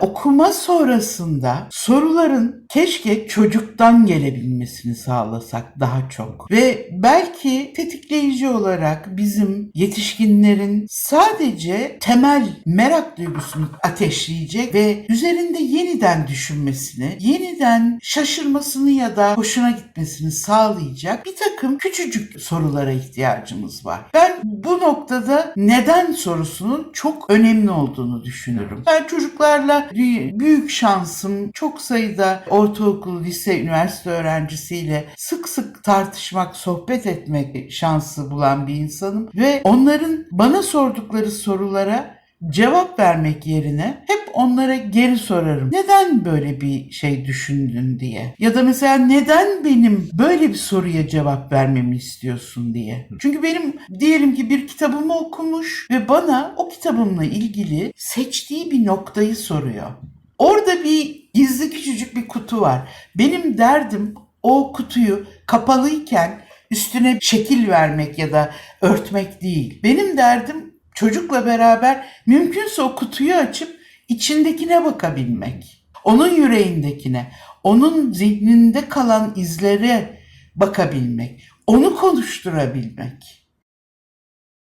okuma sonrasında soruların keşke çocuktan gelebilmesini sağlasak daha çok. Ve belki tetikleyici olarak bizim yetişkinlerin sadece temel merak duygusunu ateşleyecek ve üzerinde yeniden düşünmesini, yeniden şaşırmasını ya da hoşuna gitmesini sağlayacak bir takım küçücük sorulara ihtiyacımız var. Ben bu noktada neden sorusunun çok önemli olduğunu düşünürüm. Ben çocuklarla büyük şansım çok sayıda ortaokul, lise, üniversite öğrencisiyle sık sık tartışmak, sohbet etmek şansı bulan bir insanım ve onların bana sordukları sorulara cevap vermek yerine onlara geri sorarım. Neden böyle bir şey düşündün diye. Ya da mesela neden benim böyle bir soruya cevap vermemi istiyorsun diye. Çünkü benim diyelim ki bir kitabımı okumuş ve bana o kitabımla ilgili seçtiği bir noktayı soruyor. Orada bir gizli küçücük bir kutu var. Benim derdim o kutuyu kapalıyken üstüne şekil vermek ya da örtmek değil. Benim derdim çocukla beraber mümkünse o kutuyu açıp içindekine bakabilmek. Onun yüreğindekine, onun zihninde kalan izlere bakabilmek, onu konuşturabilmek.